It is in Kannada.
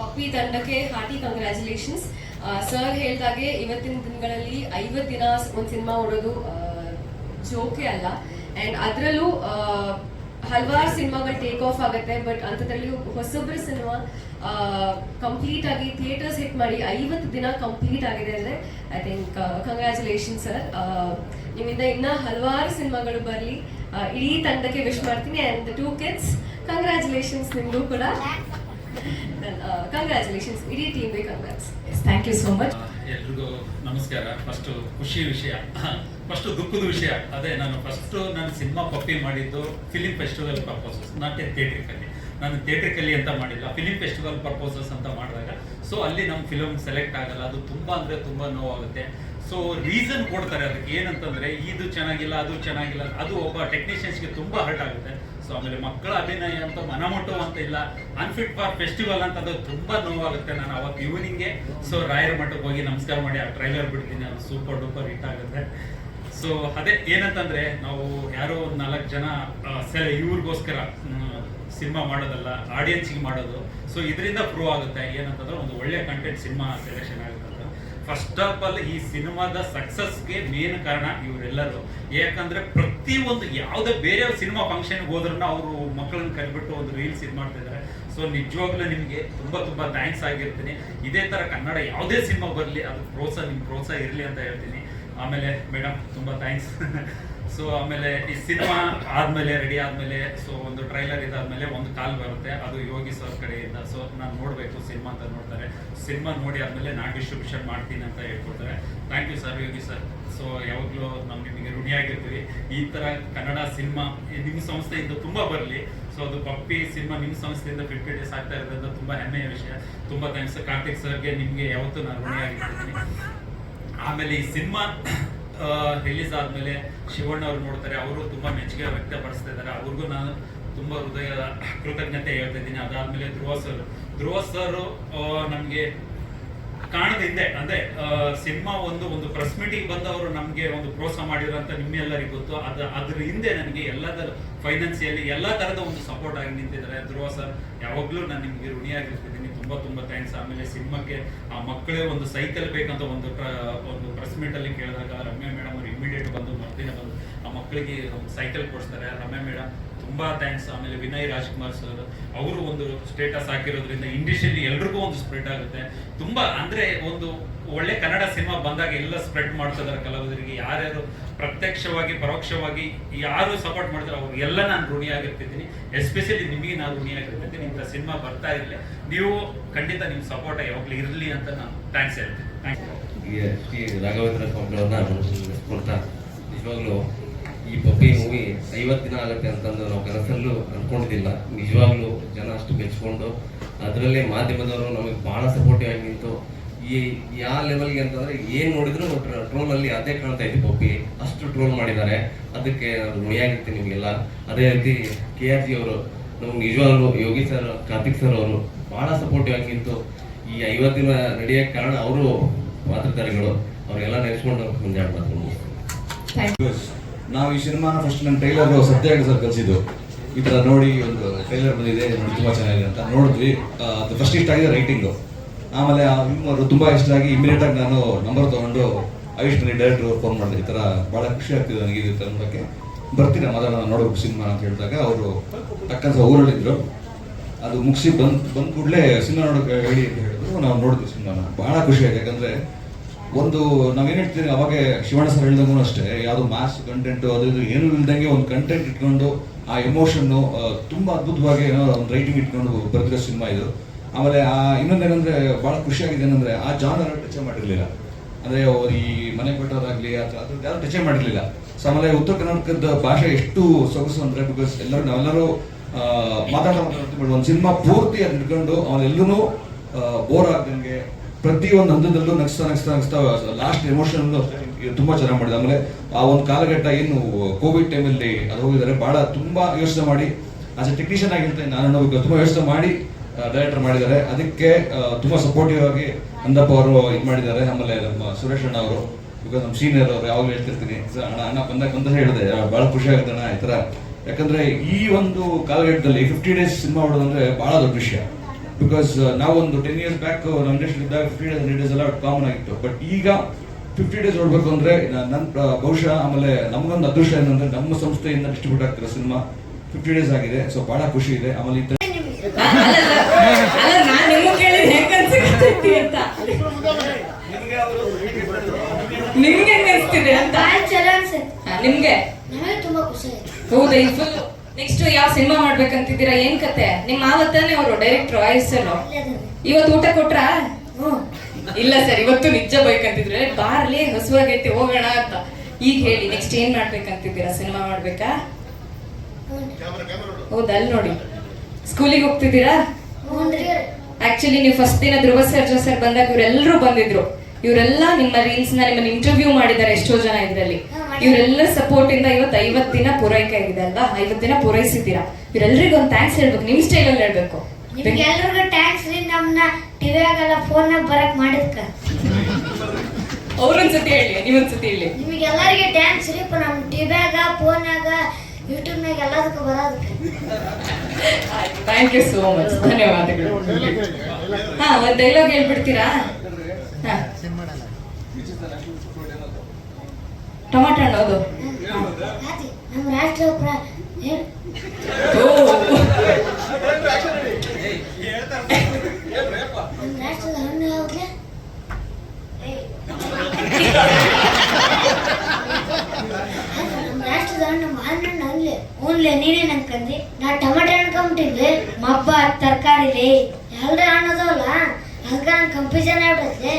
ಪಪ್ಪಿ ತಂಡಕ್ಕೆ ಹಾರ್ಟಿ ಕಂಗ್ರ್ಯಾಚುಲೇಷನ್ಸ್ ಸರ್ ಹೇಳ್ದಾಗೆ ಇವತ್ತಿನ ದಿನಗಳಲ್ಲಿ ಐವತ್ತು ದಿನ ಒಂದು ಸಿನಿಮಾ ಓಡೋದು ಜೋಕೆ ಅಲ್ಲ. ಆ್ಯಂಡ್ ಅದರಲ್ಲೂ ಹಲವಾರು ಸಿನಿಮಾಗಳು ಟೇಕ್ ಆಫ್ ಆಗುತ್ತೆ ಬಟ್ ಅಂಥದ್ರಲ್ಲಿ ಹೊಸಬ್ರ ಸಿನಿಮಾ ಕಂಪ್ಲೀಟ್ ಆಗಿ ಥಿಯೇಟರ್ಸ್ ಹಿಟ್ ಮಾಡಿ ಐವತ್ತು ದಿನ ಕಂಪ್ಲೀಟ್ ಆಗಿದೆ ಅಂದರೆ ಐ ಥಿಂಕ್ ಕಂಗ್ರ್ಯಾಚುಲೇಷನ್ ಸರ್ ನಿಮ್ಮಿಂದ ಇನ್ನೂ ಹಲವಾರು ಸಿನಿಮಾಗಳು ಬರಲಿ. ಇಡೀ ತಂಡಕ್ಕೆ ವಿಶ್ ಮಾಡ್ತೀನಿ. ಆ್ಯಂಡ್ ಟೂ ಕಿಡ್ಸ್ ಕಂಗ್ರ್ಯಾಚುಲೇಷನ್ಸ್ ನಿಮಗೂ ಕೂಡ. ಕಂಗ್ರ್ಯಾಚುಲೇಷನ್ಸ್ ಇಡೀ ಥ್ಯಾಂಕ್ ಯು ಸೋ ಮಚ್ ಎಲ್ರಿಗೂ ನಮಸ್ಕಾರ. ಫಸ್ಟ್ ಖುಷಿ ವಿಷಯ. ಫಸ್ಟ್ ದುಃಖದ ವಿಷಯ. ಅದೇ ನಾನು ಫಸ್ಟ್ ನಾನು ಸಿನಿಮಾ ಪಪ್ಪಿ ಮಾಡಿದ್ದು film festival purposes not a theatrically ನಾನು ಥಿಯೇಟ್ರಿಕಲ್ಲಿ ಅಂತ ಮಾಡಿಲ್ಲ. ಫಿಲಿಂ ಫೆಸ್ಟಿವಲ್ ಪರ್ಪೋಸಸ್ ಅಂತ ಮಾಡಿದಾಗ. ಸೊ ಅಲ್ಲಿ ನಮ್ಮ ಫಿಲಮ್ ಸೆಲೆಕ್ಟ್ ಆಗಲ್ಲ. ಅದು ತುಂಬಾ ಅಂದ್ರೆ ತುಂಬಾ ನೋವಾಗುತ್ತೆ. ಸೊ ರೀಸನ್ ಕೊಡ್ತಾರೆ ಅದಕ್ಕೆ ಏನಂತಂದ್ರೆ, ಇದು ಚೆನ್ನಾಗಿಲ್ಲ, ಅದು ಚೆನ್ನಾಗಿಲ್ಲ, ಅದು ಒಬ್ಬ ಟೆಕ್ನಿಷಿಯನ್ಸ್ಗೆ ತುಂಬಾ ಹರ್ಟ್ ಆಗುತ್ತೆ. ಸೊ ಆಮೇಲೆ ಮಕ್ಕಳ ಅಭಿನಯ ಅಂತ, ಮನಮುಟ್ಟುವ ಅಂತ ಇಲ್ಲ. ಅನ್ಫಿಟ್ ಫಾರ್ ಫೆಸ್ಟಿವಲ್ ಅಂತ, ಅದು ತುಂಬಾ ನೋವಾಗುತ್ತೆ. ನಾನು ಅವತ್ತು ಈವ್ನಿಂಗ್ಗೆ ಸೊ ರಾಯರ ಮಠಕ್ಕೆ ಹೋಗಿ ನಮಸ್ಕಾರ ಮಾಡಿ, ಆ ಟ್ರೈಲರ್ ಬಿಡ್ತೀನಿ. ಅದು ಸೂಪರ್ ಡೂಪರ್ ಹಿಟ್ ಆಗುತ್ತೆ. ಸೊ ಅದೇ ಏನಂತಂದ್ರೆ, ನಾವು ಯಾರೋ ಒಂದು ನಾಲ್ಕು ಜನ ಇವ್ರಿಗೋಸ್ಕರ ಸಿನಿಮಾ ಮಾಡೋದಲ್ಲ ಆಡಿಯನ್ಸ್ಗೆ ಮಾಡೋದು. ಸೊ ಇದರಿಂದ ಪ್ರೂವ್ ಆಗುತ್ತೆ. ಏನಂತಂದ್ರೆ, ಒಂದು ಒಳ್ಳೆ ಕಂಟೆಂಟ್ ಸಿನಿಮಾ ಸೆಲೆಕ್ಷನ್ ಆಗುತ್ತೆ. ಫಸ್ಟ್ ಆಫ್ ಆಲ್ ಈ ಸಿನಿಮಾದ ಸಕ್ಸಸ್ಗೆ ಮೇನ್ ಕಾರಣ ಇವರೆಲ್ಲರೂ. ಯಾಕಂದ್ರೆ ಪ್ರತಿ ಒಂದು ಯಾವುದೇ ಬೇರೆ ಸಿನಿಮಾ ಫಂಕ್ಷನ್ಗೆ ಹೋದ್ರೂ ಅವರು ಮಕ್ಕಳನ್ನ ಕರೆಬಿಟ್ಟು ಒಂದು ರೀಲ್ಸ್ ಇದು ಮಾಡ್ತಾ ಇದ್ದಾರೆ ಸೊ ನಿಜವಾಗ್ಲೂ ನಿಮಗೆ ತುಂಬಾ ತುಂಬಾ ಥ್ಯಾಂಕ್ಸ್ ಆಗಿರ್ತೀನಿ. ಇದೇ ತರ ಕನ್ನಡ ಯಾವುದೇ ಸಿನಿಮಾ ಬರಲಿ, ಅದು ಪ್ರೋತ್ಸಾಹ ನಿಮ್ಗೆ ಪ್ರೋತ್ಸಾಹ ಇರಲಿ ಅಂತ ಹೇಳ್ತೀನಿ. ಆಮೇಲೆ ಮೇಡಮ್ ತುಂಬಾ ಥ್ಯಾಂಕ್ಸ್ ಸೊ ಆಮೇಲೆ ಈ ಸಿನಿಮಾ ಆದ್ಮೇಲೆ ರೆಡಿ ಆದ್ಮೇಲೆ ಸೊ ಒಂದು ಟ್ರೈಲರ್ ಇದಾದ್ಮೇಲೆ ಒಂದು ಕಾಲ್ ಬರುತ್ತೆ. ಅದು ಯೋಗಿ ಸರ್ ಕಡೆಯಿಂದ. ಸೊ ನಾನು ನೋಡಬೇಕು, ಸಿನಿಮಾ ಅಂತ ನೋಡ್ತಾರೆ. ಸಿನಿಮಾ ನೋಡಿ ಆದ್ಮೇಲೆ ನಾನು ಡಿಸ್ಟ್ರಿಬ್ಯೂಷನ್ ಮಾಡ್ತೀನಿ ಅಂತ ಹೇಳ್ಕೊಡ್ತಾರೆ. Thank you sir Yogi sir so ಯಾವಾಗಲೂ ನಾವು ನಿಮಗೆ ಋಣಿಯಾಗಿರ್ತೀವಿ ಈ ಥರ ಕನ್ನಡ ಸಿನಿಮಾ ನಿಮ್ಮ ಸಂಸ್ಥೆಯಿಂದ ತುಂಬ ಬರಲಿ. ಸೊ ಅದು ಪಪ್ಪಿ ಸಿನಿಮಾ ನಿಮ್ಮ ಸಂಸ್ಥೆಯಿಂದ ಫಿಫ್ಟಿ ಡೇಸ್ ಆಗ್ತಾ ಇರೋದ್ರಿಂದ ತುಂಬ ಹೆಮ್ಮೆಯ ವಿಷಯ. ತುಂಬ ಥ್ಯಾಂಕ್ಸ್ ಕಾರ್ತಿಕ್ ಸರ್ಗೆ ನಿಮಗೆ ಯಾವತ್ತೂ ನಾನು ಋಣಿಯಾಗಿರ್ತೀನಿ ಆಮೇಲೆ ಈ ಸಿನಿಮಾ ರಿಲೀಸ್ ಆದ್ಮೇಲೆ ಶಿವಣ್ಣ ಅವ್ರು ನೋಡ್ತಾರೆ, ಅವರು ತುಂಬಾ ಮೆಚ್ಚುಗೆ ವ್ಯಕ್ತಪಡಿಸ್ತಾ ಇದ್ದಾರೆ. ಅವ್ರಿಗೂ ನಾನು ತುಂಬಾ ಹೃದಯದ ಕೃತಜ್ಞತೆ ಹೇಳ್ತಾ ಇದ್ದೀನಿ. ಅದಾದ್ಮೇಲೆ ಧ್ರುವ ಸರ್ ಧ್ರುವ ಸರ್ ನಮ್ಗೆ ಕಾಣದ ಹಿಂದೆ ಅಂದ್ರೆ ಸಿನಿಮಾ ಒಂದು ಒಂದು ಪ್ರೆಸ್ ಮೀಟಿಂಗ್ ಬಂದವರು ನಮ್ಗೆ ಒಂದು ಪ್ರೋತ್ಸಾಹ ಮಾಡಿದ್ರು ಅಂತ ನಿಮ್ಮೆಲ್ಲರಿಗೂ ಗೊತ್ತು. ಅದ, ಅದ್ರ ಹಿಂದೆ ನನಗೆ ಎಲ್ಲದರ ಫೈನಾನ್ಸಿಯಲಿ ಎಲ್ಲಾ ತರದ ಒಂದು ಸಪೋರ್ಟ್ ಆಗಿ ನಿಂತಿದ್ದಾರೆ. ಧ್ರುವ ಸರ್ ಯಾವಾಗ್ಲೂ ನಾನು ನಿಮ್ಗೆ ಋಣಿಯಾಗಿರ್ತಿದ್ದೀನಿ ತುಂಬಾ ತುಂಬಾ ಥ್ಯಾಂಕ್ಸ್ ಆಮೇಲೆ ಸಿನಿಮಾಕ್ಕೆ ಆ ಮಕ್ಕಳೇ ಒಂದು ಸೈಕಲ್ ಬೇಕಂತ ಒಂದು ಒಂದು ಪ್ರೆಸ್ ಅಲ್ಲಿ ಕೇಳಿದಾಗ ರಮ್ಯಾ ಮೇಡಮ್ ಅವ್ರು ಇಮಿಡಿಯೇಟ್ ಬಂದು ಮರ್ದಿನ ಬಂದು ಆ ಮಕ್ಕಳಿಗೆ ಸೈಕಲ್ ಕೊಡ್ತಾರೆ ರಮ್ಯಾ ಮೇಡಮ್ ತುಂಬಾ ಥ್ಯಾಂಕ್ಸ್ ಆಮೇಲೆ ವಿನಯ್ ರಾಜ್ಕುಮಾರ್ ಸರ್ ಅವರು ಒಂದು ಸ್ಟೇಟಸ್ ಹಾಕಿರೋದ್ರಿಂದ ಇಂಡಸ್ಟ್ರಿಯಲ್ಲಿ ಎಲ್ರಿಗೂ ಒಂದು ಸ್ಪ್ರೆಡ್ ಆಗುತ್ತೆ. ತುಂಬಾ, ಅಂದ್ರೆ ಒಂದು ಒಳ್ಳೆ ಕನ್ನಡ ಸಿನಿಮಾ ಬಂದಾಗ ಎಲ್ಲ ಸ್ಪ್ರೆಡ್ ಮಾಡ್ತಿದ್ದಾರೆ ಕಲಾವಿದರಿಗೆ. ಯಾರ್ಯಾರು ಪ್ರತ್ಯಕ್ಷವಾಗಿ, ಪರೋಕ್ಷವಾಗಿ ಯಾರು ಸಪೋರ್ಟ್ ಮಾಡ್ತಾರೆ ಅವ್ರಿಗೆಲ್ಲ ನಾನು ಋಣಿಯಾಗಿರ್ತಿದ್ದೀನಿ ಎಸ್ಪೆಷಲಿ ನಿಮಗೆ ನಾನು ಋಣಿಯಾಗಿರ್ತಿದ್ದೀನಿ ಇಂಥ ಸಿನಿಮಾ ಬರ್ತಾ ಇರಲಿ. ನೀವು ಖಂಡಿತ ನಿಮ್ಮ ಸಪೋರ್ಟ್ ಯಾವಾಗಲೂ ಇರಲಿ ಅಂತ ನಾನು ಥ್ಯಾಂಕ್ಸ್ ಹೇಳ್ತೀನಿ. ಥ್ಯಾಂಕ್ಸ್ ರಾಘವೇಂದ್ರ ಸ್ವಾಮಿಗಳನ್ನ ನಿಜವಾಗ್ಲೂ ಈ ಪಪ್ಪಿ ಮೂವಿ ಐವತ್ತು ದಿನ ಆಗುತ್ತೆ ಅಂತಂದು ನಾವು ಕನಸಲ್ಲೂ ಅನ್ಕೊಂಡಿದ್ದಿಲ್ಲ. ನಿಜವಾಗ್ಲೂ ಜನ ಅಷ್ಟು ಮೆಚ್ಕೊಂಡು ಅದರಲ್ಲೇ ಮಾಧ್ಯಮದವರು ನಮಗೆ ಬಹಳ ಸಪೋರ್ಟಿವ್ ಆಗಿ ನಿಂತು ಈ ಯಾವ ಲೆವೆಲ್ಗೆ ಅಂತಂದ್ರೆ ಏನು ನೋಡಿದ್ರು ಟ್ರೋಲ್ ಅಲ್ಲಿ ಅದೇ ಕಾಣ್ತಾ ಇತ್ತು ಪಪ್ಪಿ ಅಷ್ಟು ಟ್ರೋಲ್ ಮಾಡಿದ್ದಾರೆ. ಅದಕ್ಕೆ ನಾನು ಋಣಿಯಾಗಿರ್ತೀನಿ ನಿಮಗೆಲ್ಲ. ಅದೇ ರೀತಿ ಕೆ ಆರ್ ಜಿ ಅವರು ನಮ್ಗೆ ನಿಜವಾಗ್ಲೂ ಯೋಗಿ ಸರ್ ಕಾರ್ತಿಕ್ ಸರ್ ಅವರು ಬಹಳ ಸಪೋರ್ಟಿವ್ ಆಗಿ ನಿಂತು ಈ ಐವತ್ತು ದಿನ ರೆಡಿಯಾಗಿ ಕಾರಣ ಅವರು ಮಾತೃತಾರಿಗಳು ಅವರೆಲ್ಲ ನೆನೆಸ್ಕೊಂಡು ಮುಂದೆ ಮಾತು ನಾವು ಈ ಸಿನಿಮಾನ ಫಸ್ಟ್ ನನ್ನ ಟ್ರೈಲರ್ ಸತ್ಯ ಸರ್ ಕಲಿಸಿದ್ದು ಈ ಥರ ನೋಡಿ ಒಂದು ಟ್ರೈಲರ್ ಬಂದಿದೆ, ನೋಡಿ ತುಂಬ ಚೆನ್ನಾಗಿದೆ ಅಂತ ನೋಡಿದ್ವಿ. ಅದು ಫಸ್ಟ್ ಇಷ್ಟ ಆಗಿದೆ ರೈಟಿಂಗು ಆಮೇಲೆ ಅವ್ರು ತುಂಬ ಇಷ್ಟ ಆಗಿ ಇಮಿಡಿಯೇಟ್ ಆಗಿ ನಾನು ನಂಬರ್ ತೊಗೊಂಡು ಆಯುಷ್ ಮನಿ ಡೈರೆಕ್ಟರ್ ಫೋನ್ ಮಾಡಿದೆ ಈ ಥರ ಭಾಳ ಖುಷಿ ಆಗ್ತಿದೆ ನನಗೆ ಇದು ತಂಡಕ್ಕೆ ಬರ್ತೀನಿ ಮಾತಾಡೋಣ ನೋಡಬೇಕು ಸಿನಿಮಾ ಅಂತ ಹೇಳಿದಾಗ ಅವರು ತಕ್ಕಂತ ಊರಲ್ಲಿದ್ದರು ಅದು ಮುಗಿಸಿ ಬಂದು, ಬಂದ ಕೂಡಲೇ ಸಿನಿಮಾ ನೋಡೋಕೆ ಹೇಳಿ ಅಂತ ಹೇಳಿದ್ರು. ನಾವು ನೋಡಿದ್ವಿ ಸಿನಿಮಾನ ಭಾಳ ಖುಷಿ ಆಯ್ತು. ಯಾಕಂದ್ರೆ ಒಂದು, ನಾವೇನು ಹೇಳ್ತೀವಿ ಅವಾಗ ಶಿವಣ್ಣ ಸರ್ ಹೇಳ್ದಂಗೂ ಅಷ್ಟೇ, ಯಾವುದು ಮಾಸ್ ಕಂಟೆಂಟ್ ಅದು ಇದು ಏನು ಇಲ್ದಂಗೆ ಒಂದು ಕಂಟೆಂಟ್ ಇಟ್ಕೊಂಡು ಆ ಎಮೋಷನ್ನು ತುಂಬ ಅದ್ಭುತವಾಗಿ ಏನೋ ಒಂದು ರೈಟಿಂಗ್ ಇಟ್ಕೊಂಡು ಬರ್ತಿರೋ ಸಿನಿಮಾ ಇದು. ಆಮೇಲೆ ಆ, ಇನ್ನೊಂದೇನಂದ್ರೆ ಭಾಳ ಖುಷಿಯಾಗಿದೆ ಏನಂದರೆ ಆ ಜಾನರ್ ಟಚ್ ಮಾಡಿರಲಿಲ್ಲ. ಅಂದ್ರೆ ಈ ಮನೆ ಕಟ್ಟೋದಾಗ್ಲಿ ಅಥವಾ ಅದು ಯಾರು ಟಚ್ ಮಾಡಿರಲಿಲ್ಲ. ಸೊ ಆಮೇಲೆ ಉತ್ತರ ಕರ್ನಾಟಕದ ಭಾಷೆ ಎಷ್ಟು ಸೊಗಸು ಅಂದ್ರೆ ಬಿಕಾಸ್ ಎಲ್ಲರೂ ನಾವೆಲ್ಲರೂ ಮಾತಾಡೋ ಒಂದು ಸಿನಿಮಾ ಪೂರ್ತಿ ಅದು ಇಟ್ಕೊಂಡು ಅವನೆಲ್ಲೂ ಬೋರ್ ಆಗ್ದಂಗೆ ಪ್ರತಿ ಒಂದು ಹಂತದಲ್ಲೂ ನಗಿಸ್ತಾ ನಗಿಸ್ತಾ ನಗಿಸ್ತಾ ಲಾಸ್ಟ್ ಎಮೋಷನ್ ತುಂಬಾ ಚೆನ್ನಾಗಿ ಮಾಡಿದೆ. ಆಮೇಲೆ ಆ ಒಂದು ಕಾಲಘಟ್ಟ ಏನು ಕೋವಿಡ್ ಟೈಮಲ್ಲಿ ಅದು ಹೋಗಿದ್ದಾರೆ ಬಹಳ ತುಂಬಾ ಯೋಚನೆ ಮಾಡಿ ಆಸ್ ಎ ಟೆಕ್ನಿಷಿಯನ್ ಆಗಿರ್ತೀನಿ ನಾನು ಅನ್ನೋದಕ್ಕೆ ತುಂಬಾ ಯೋಚನೆ ಮಾಡಿ ಡೈರೆಕ್ಟರ್ ಮಾಡಿದ್ದಾರೆ. ಅದಕ್ಕೆ ತುಂಬಾ ಸಪೋರ್ಟಿವ್ ಆಗಿ ಅಂದಪ್ಪ ಅವರು ಇದು ಮಾಡಿದ್ದಾರೆ. ಆಮೇಲೆ ನಮ್ಮ ಸುರೇಶ್ ಅಣ್ಣ ಅವರು ಬಿಕಾಸ್ ನಮ್ಮ ಸೀನಿಯರ್ ಅವರು ಯಾವಾಗಲೂ ಹೇಳ್ತಿರ್ತೀನಿ "ಸರ್, ಅಣ್ಣ ಅಣ್ಣ ಬಂದಾಗ ಬಂದ ಹೇಳಿದೆ ಬಹಳ ಖುಷಿ ಆಗುತ್ತೆ ಅಣ್ಣ ಈ ತರ ಯಾಕಂದ್ರೆ ಈ ಒಂದು ಕಾಲಘಟ್ಟದಲ್ಲಿ ಫಿಫ್ಟಿ ಡೇಸ್ ಸಿನಿಮಾ ಹೊಡೋದಂದ್ರೆ ಬಹಳ ದೊಡ್ಡ ವಿಷಯ. ಬಿಕಾಸ್ ನಾವೊಂದು ಟೆನ್ ಇಯರ್ಸ್ ಬ್ಯಾಕ್ ಇದ್ದಾಗ ಫಿಫ್ಟಿ ಡೇಸ್ ಹಂಡ್ರೆಡ್ ಡೇಸ್ ಎಲ್ಲ ಕಾಮನ್ ಆಗಿತ್ತು. ಬಟ್ ಈಗ ಫಿಫ್ಟಿ ಡೇಸ್ ನೋಡ್ಬೇಕು ಅಂದ್ರೆ ನನ್ನ ಬಹುಶಃ ಆಮೇಲೆ ನಮಗೊಂದು ಅದೃಷ್ಟ ಏನಂದ್ರೆ ನಮ್ಮ ಸಂಸ್ಥೆಯಿಂದ ಡಿಸ್ಟ್ರಿಬ್ಯೂಟ್ ಆಗ್ತಿರೋ ಸಿನಿಮಾ ಫಿಫ್ಟಿ ಡೇಸ್ ಆಗಿದೆ. ಸೊ ಬಹಳ ಖುಷಿ ಇದೆ. ಆಮೇಲೆ ಈ ನಿಮ್ಗೆ ನಿಮ್ಗೆ ಅನ್ಸ್ತಿದೆ ಅಂತ? ನಿಮ್ಗೆ? ನಮಗೆ ತುಂಬಾ ಖುಷಿ ಆಯ್ತು. ಹೌದಾ ಈ ಫುಲ್ ನೆಕ್ಸ್ಟ್ ಯಾವ ಸಿನಿಮಾ ಮಾಡ್ಬೇಕಂತಿದ್ದೀರಾ? ಏನ್ ಕತೆ? ನಿಮ್ಮ ಮಾವತ್ತಾನೆ ಅವರು ಡೈರೆಕ್ಟರ್ ಒಳ್ಳೇದು. ಇವತ್ತು ಊಟ ಕೊಟ್ರ? ಇಲ್ಲ ಸರ್ ಇವತ್ತು ನಿಜ ಬೈಕಂತಿದ್ರೆ. ಬಾರ್ಲಿ ಹಸುವಾಗೈತಿ ಹೋಗೋಣ ಅಂತ. ಈಗ ಹೇಳಿ ನೆಕ್ಸ್ಟ್ ಏನ್ ಮಾಡ್ಬೇಕಂತಿದ್ದೀರಾ? ಸಿನಿಮಾ ಮಾಡ್ಬೇಕಾ? ಹೌದಾ ಅಲ್ಲಿ ನೋಡಿ. ಸ್ಕೂಲಿಗೆ ಹೋಗ್ತಿದ್ದೀರಾ? ಆಕ್ಚುಲಿ ನೀವು ಫಸ್ಟ್ ದಿನ ಧ್ರುವ ಸರ್ಜಾ ಸರ್ ಬಂದಾಗ ಇವರೆಲ್ಲರೂ ಬಂದಿದ್ರು. ಇವರೆಲ್ಲ ನಿಮ್ಮ ರೀಲ್ಸ್ನ ನಿಮ್ಮನ್ನ ಇಂಟರ್ವ್ಯೂ ಮಾಡಿದ್ದಾರೆ ಎಷ್ಟೋ ಜನ ಇದ್ರಲ್ಲಿ. ಇವರೆಲ್ಲರ ಸಪೋರ್ಟ್ ಇಂದ ಇವತ್ತು ಐವತ್ ದಿನ ಪೂರೈಕೆ ಆಗಿದೆ ಅಲ್ವಾ? ಐವತ್ ದಿನ ಪೂರೈಸಿದ್ದೀರಾ? ಇವರೆಲ್ಲರಿಗೂ ಒಂದು ಥ್ಯಾಂಕ್ಸ್ ಹೇಳ್ಬೇಕು. ನಿಮ್ ಸ್ಟೈಲ್ ಅಲ್ಲಿ ಹೇಳ್ಬೇಕು. ನಿಮ್ಗೆ ಥ್ಯಾಂಕ್ಸ್ ಟ್ಯಾಂಕ್ಸ್ ರೀ. ನಮ್ಮನ್ನ ಟಿವಿಯಾಗೆಲ್ಲ ಫೋನ್ನಾಗ ಬರಕ್ ಮಾಡಿದ್ಕ. ಅವ್ರೊಂದ್ಸತಿ ಹೇಳಿ ನೀವೊಂದ್ಸತಿ ಹೇಳಿ. ನಿಮಗೆಲ್ಲರಿಗೆ ಟ್ಯಾಂಕ್ಸ್ ರೀ. ನಮ್ಮ ಟಿವಿಯಾಗ ಫೋನ್ಯಾಗ ಯೂಟ್ಯೂಬ್ನಾಗ ಎಲ್ಲದಕ್ಕೂ ಬರೋದಕ್ಕೆ. ಥ್ಯಾಂಕ್ ಯು ಸೋ ಮಚ್ ಧನ್ಯವಾದಗಳು. ಹಾ ಒಂದು ಡೈಲಾಗ್ ಹೇಳ್ಬಿಡ್ತೀರಾ? ಹಾ. ಟೊಮಾಟೊ ಹಣ್ಣೋದು ಆತಿ ನಮ್ಮ ರಾಷ್ಟ್ರ ನಮ್ಮ ರಾಷ್ಟ್ರದ ಹಣ್ಣು ಯಾವ್ದ್ಲೆ ನಮ್ಮ ರಾಷ್ಟ್ರದ ಹಣ್ಣು ಮಾವಿನ ಹಣ್ಣು ಅನ್ಲೆ ಹ್ಞೂನ್ಲೆ ನೀನೇನ್ ಅನ್ಕಂದಿ ನಾ ಟೊಮೆಟೊ ಅನ್ಕೊಂಬಿಟ್ಟಿದ್ಲೆ ಮಬ್ಬ ತರಕಾರಿಲಿ ಎಲ್ಲ ಹಣ್ಣು ಅದಾವಲ್ಲ ಅದಕ್ಕೆ ನಂಗೆ ಕನ್ಫ್ಯೂಷನ್ ಆಗ್ಬಿಡತ್ತೆ